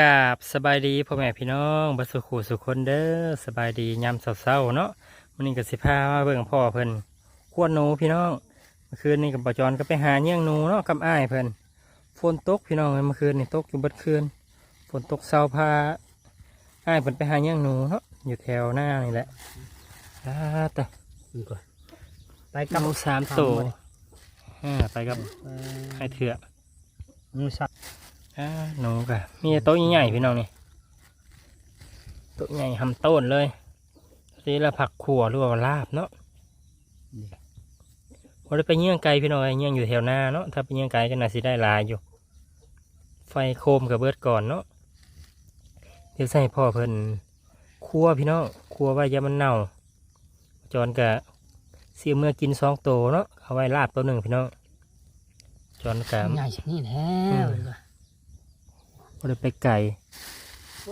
กราบสบายดีพ่อแม่พี่น้องบัสุขูสุคนเด้อสบายดียามเศร้าๆเนาะวันนี้ก็สิพามาเบิ่งพ่อเพิ่นขวดหนูพี่น้องเมื่อคืนนี้กับปจอนก็ไปหาเงี้ยงหนูเนาะกับอ้ายเพิ่นฝนตกพี่น้องเมื่อคืนนี่ตกอยู่เบัดคืนฝนตกเศร้าพาอ้ายเพิ่นไปหาเงี้ยงหนูเนาะอยู่แถวหน้านี่แหละอ่าแต่นี่ก่อนไปหกับนูสามตัวอ่าไปกับไอ้เถื่อมือสัก อ่าหนูกะมีแต่โต๊ะใหญ่ๆพี่น้องนี่โต๊ะใหญ่ทำต้นเลยทีละผักขั่วหรือว่าลาบเนาะพอได้ไปเยี่ยงไกลพี่น้องเอ้ยเยี่ยงอยู่แถวหน้าเนาะถ้าไปเยี่ยงไกลก็น่าสิได้หลายอยู่ ไฟโคมกับเบิดก่อนเนาะเดี๋ยวใส่พ่อเพิ่นคั่วพี่น้องคั่วไว้อยามันเน่า จอนกะเสียเมื่อกินสองโตวเนาะเอาไว้ลาบตัวหนึ่งพี่น้องจอนกะง่ายชนี่แล้อืว มพอได้ไปไก่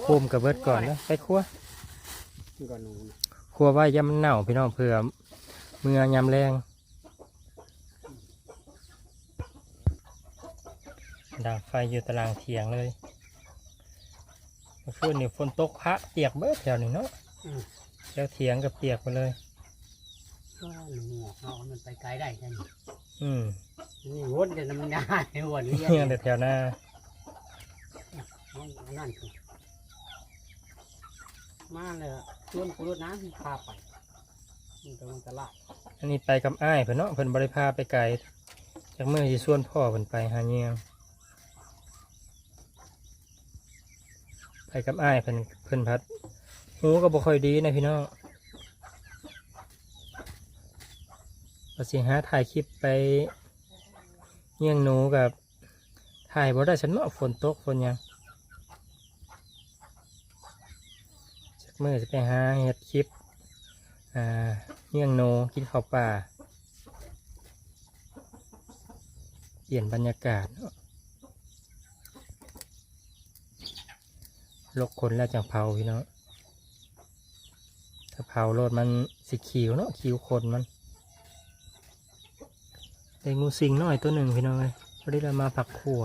โคมกับเบิดก่อนนะไปคั่วนี่ก่อนหนูคั่วไว้ยำมันเน่าพี่น้องเผื่อเมื่อยำแรงดังไฟอยู่ตารางเถียงเลยเมื่อคืนนี่ฝนตกพระเปียกเบิดแถวนี้เนาะอืมแถวเถียงกับเปียกไปเลยก็หนูเอามันไปไกลได้แค่นี้อืมนี่วนจะมันได้วนนี้เฮียงแต่แถวหน้าเอาเอา นั่นมาเลยอะชวนกูรถน้ำที่พาไปมันกำลังตลาดอันนี้ไปกับอ้ายเพิ่นเนาะเพิ่นบริพาไปไกลจากเมื่อที่ส่วนพ่อเพิ่นไปหาเงียงไปกับอ้ายเพิ่นเพิ่นพัดหูก็บ่ค่อยดีนะพี่น้องก็สิหาถ่ายคลิปไปเงียงหนูกับถ่ายบ่ได้ฉันเนาะฝนตกฝนยังจากเมื่อจะไปหาเฮ็ดคลิปอ่าเมี่ยงโนกินข้าวป่า เปลี่ยนบรรยากาศลกคนแล้วจังเผาพี่น้อถ้าเผาโลดมันสีเขียวเนาะขียวคนมันได้งูสิงน้อยตัวหนึ่งพี่น้องเลยพอดีเรามาผักขั่ว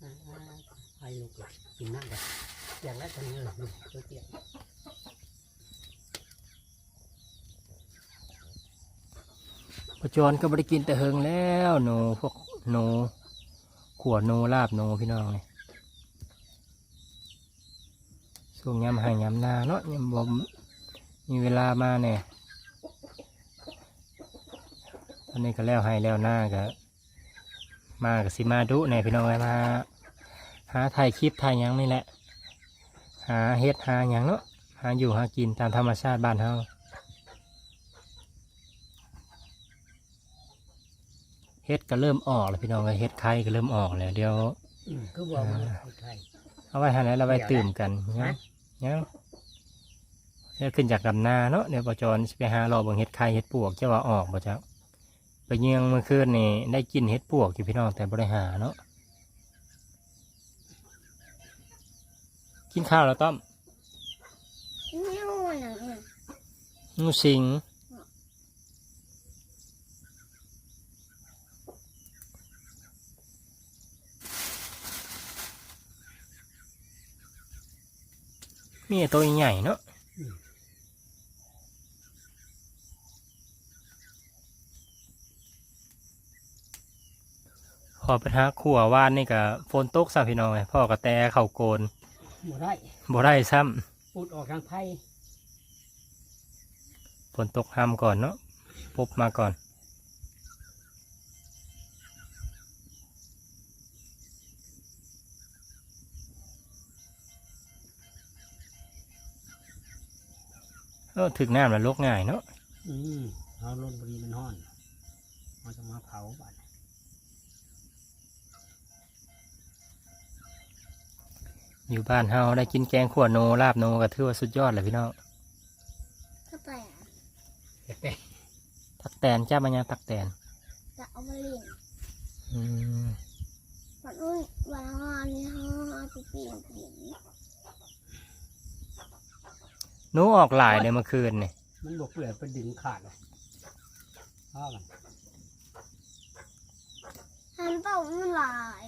อ่าไปลูกเลยกินน้ำกันอย่างแรกกันเลยนี่ก๋วยเตี๋ยว ปจรก็บริกินแต่เฮิงแล้วหนูพวกหนูขวดหนูลาบหนูพี่น้องเลยช่วงยำใหายยำนาเนาะยำบมมีเวลามาเนี่ยตอนนี้ก็แล้วให้แล้วหน้าก็มากับสิมาดุเนี่ยพี่น้องเลยมาหาถ่ายคลิปถ่ายยังนี่แหละ หาเฮ็ดหายังเนาะหาอยู่หากินตามธรรมชาติบ้านเฮา เฮ็ดก็เริ่มออกแล้วพี่น้องก็เฮ็ดไข่ก็เริ่มออกแล้วเดี๋ยวอืมคือบอกมันไทยเอาไว้ให้แล้วเราไว้ตื่มกันเดี๋ยวนะยังยังเฮ็ดขึ้นจากดำนาเนาะเดี๋ยวปจรสิไปหารอเบิ่งเฮ็ดไข่เฮ็ดปวกจะว่าออกบ่เจ้าไปเยียงเมื่อคืนนี่ได้กินเฮ็ดปวกอยู่พี่น้องแต่บ่ได้หาเนาะกินข้าวแล้วต้อมไม่รู้หนังอื่นงูสิง มีแต่ตัวใหญ่ๆเนาะพอไปหาขัววานนี่ก็ฝนตกซะพี่น้องไอ้พ่อก็แต่เข่าโกนบ่ได้บ่ได้ซ้อุดออกทางไผ่ำฝนตกห้ามก่อนเนาะปุ๊บมาก่อน เออถึกน้ำแล้วลกง่ายเนาะอืมเอาลนบุรีมันห้อนเราจะมาเผาบัดอยู่บ้านเฮาได้กินแกงขั่วโนลาบโนก็ถือว่าสุดยอดเลยพี่น้องก็ไปอะแป๊ะตักแตนจ้ามัญญาตักแตนจะเอามาเลี้ยงอืมวันนู้นวันงานนี่ฮะเอาไปเปลี่ยนเปลี่ยน หนูออกหลายเลยเมื่อคืนนี่ๆมันบกเปลือกเป็นดึงขาดเลยข้ามันทำมันเต่ามันหลาย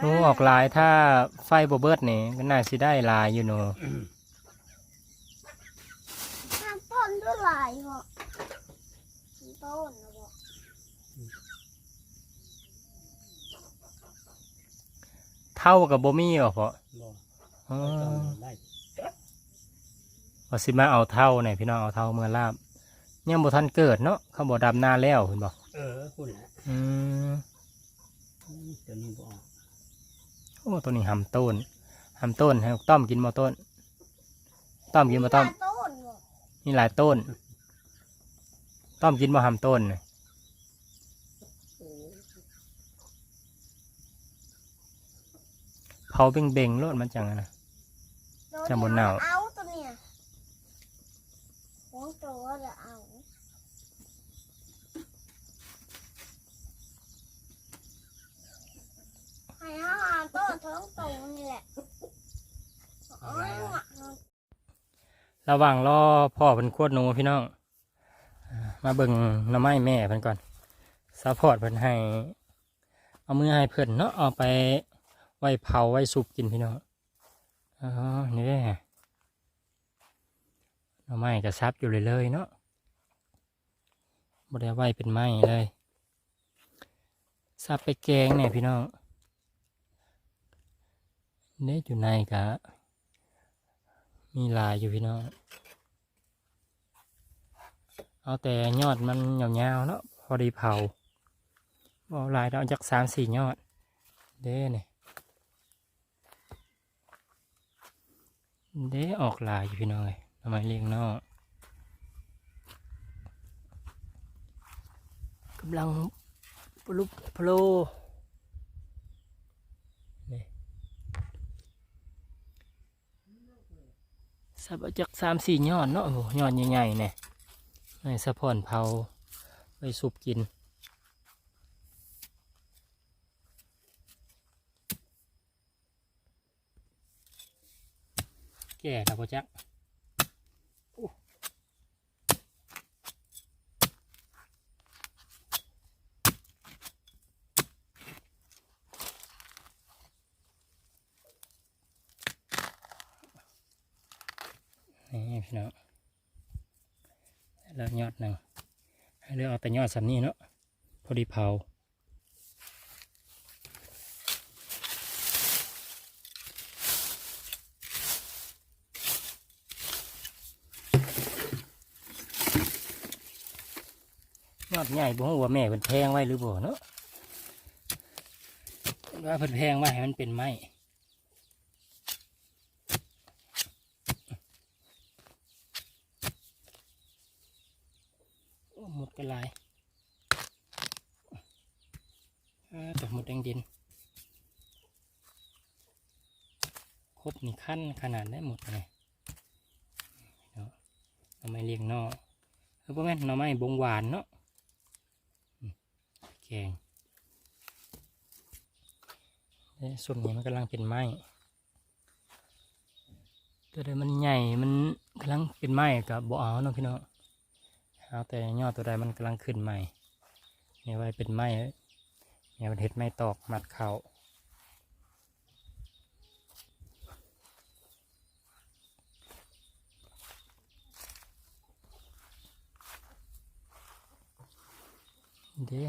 หนูออกหลายถ้าไฟบ่เบิดนี่ก็น่าสิได้หลายอยู่หนูอืมทางต้นก็หลายเหรอทางต้นนะบอกเท่ากับบ่มีบ่พอบ่อ๋อต้องได้ ว่าสิมาเอาเท่าเนี่ยพี่น้องเอาเท่าเมื่อลาบยังบ่ทันเกิดเนาะเขาบ่ดำนาแล้วเห็นบ่เออคุณแหละอืมอืมเดี๋ยวนี้บ่ออกโอ้ตัวนี้หำต้นหำต้นให้ต้อมกินบ่ต้น ต้อมกินบ่ต้อมทางต้นบอกมีหลายต้น ต้อมกินบ่หำต้นน่ะเผาเบ่งๆโลดมันจังอะนะจำบนหนาว เอาตัวเนี่ยของตัวจะเอาให้อาหารต้นท้องตรงนี่แหละเอาไว้หมัก ระหว่างรอพ่อเพิ่นขวดหนูพี่น้อง มาเบิ่งน้ำไม้แม่เพิ่นก่อนซัพพอร์ตเพิ่นให้ เอามือให้เพิ่นเนาะเอาไปไว้เผาไว้สุกกินพี่น้องอ๋อนี่น้ำไม้ก็ซับอยู่เลยเลยเนาะบ่ได้ไว้เป็นไม้เลยซับไปแกงเนี่ยพี่น้องเนี่ยอยู่ในกะ มีลายอยู่พี่น้อง เอาแต่ยอดมันยาวๆเนาะพอดีเผาเอาลายเราจากสามสี่ยอด เด้เนี่ยเด้ออกลายอยู่พี่น้องเลยทำไมเลี้ยงนอกกำลังปลุกโล่นี่ สับจากสามสี่ยอดเนาะโอ้โหยอดใหญ่ๆเนี่ยในสะพอนเผาไปสุบกิน แก่ครับพ่อจักอู้นี่พี่น้องแล้ว ยอดหนึ่งให้เลือกเอาแต่ยอดสำนี้เนาะพอดีเผายอดใหญ่บ่ฮู้ว่าแม่เพิ่นแพงไว้หรือบ่เนาะว่าเพิ่นแพงไว้ให้มันเป็นไม้โอ้หมดกันหลายอ่าตกหมด แดงดิน ครบนี่ขั้นขนาดได้หมดเลยเนาะเอาไม้เลี้ยงนอกเออพ่อแม่นหน่อไม้บงหวานเนาะแกงเอ้ยส่วนนี้มันกำลังเป็นไม้ตัวใดมันใหญ่ มันกำลังเป็นไม้กับบ่เอาเนาะพี่น้องเอาแต่ยอดตัวใดมันกำลังขึ้นใหม่เนี่ไว้เป็นไม้ เนี่ยมันเห็ดไม่ตอกมัดเข่าเด้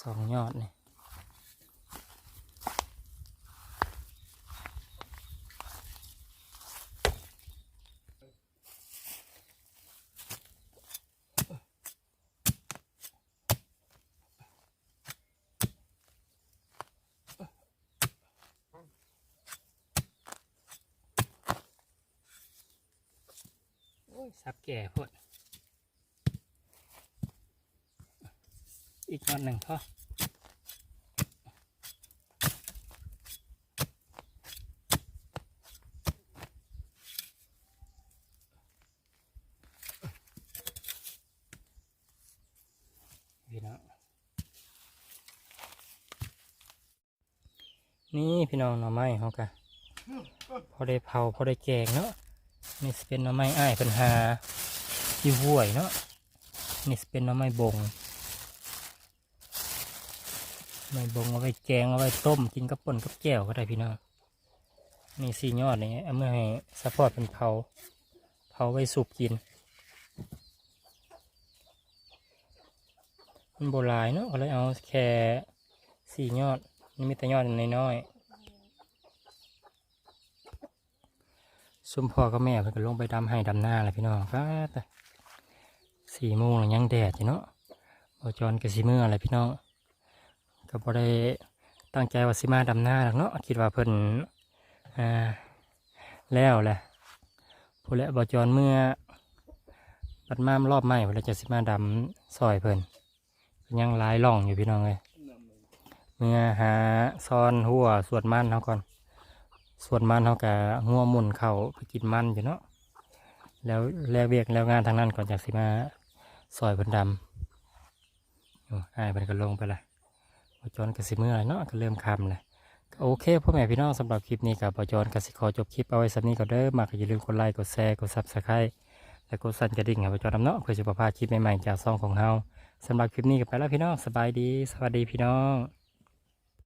สองยอดนี่ สับแก่พดอีกยอดหนึ่งพอพี่น้องนี่พี่น้องหน่อไม้เขากะพอได้เผาพอได้แกงเนาะ นี่เป็นหน่อไม้อ้ายป็นหาอยู่ห้วยเนาะนี่เป็นหน่อไม้บงไม่บงเอาไว้แกงเอาไว้ต้มกินกับป่นกับแก้วก็ได้พี่น้องนี่สี่ยอดนี่เอามื่อให้ซัพพอร์ตเป็นเผาเผาไว้สุกกินมันโบราณเนาะก็เลยเอาแค่สี่ยอดนี่มีแต่ยอดน้อยๆ ซุมพ่อกับแม่เพิ่นก็ลงไปดำให้ดำหน้าแหละพี่น้องก็สี่โมงยังแดดอยู่เนาะบอจอนกับสีมืออะไรพี่น้องก็บ่ได้ตั้งใจว่าสิมาดำหน้าหรอกเนาะคิดว่าเพิ่นอ่าแล้วแหละผู้และบอจอนเมื่อปัดมามรอบใหม่เวลาจะสิมาดำซอยเพิ่นยังลายร่องอยู่พี่น้องเลยเมื่อหาซอนหัวสวดมันเขาก่อน ส่วดมันเขากะหัวหมุนเข่าไปกินมันอยู่เนาะแล้วแล้วเวียกแล้วงานทางนั้นก่อนจากสิมาซอยพิ่นดำโอ้ายเพิ่นก็ลงไปละปจอนกสิเมื่อไรเนาะก็เริ่มคำเลยโอเคพ่อแม่พี่น้องสำหรับคลิปนี้กับปจอนกสิขอจบคลิปเอาไว้สำนี้ก็เด้อมากอย่าลืมกดไลค์กดแชร์กดซับสไครต์และกดสั่นกระดิ่งให้ปจอนเนาะเพื่อจะประพาคลิปใหม่ๆจากซองของเฮาสำหรับคลิปนี้ก็ไปแล้วพี่น้องสบายดี สวัสดีพี่น้อง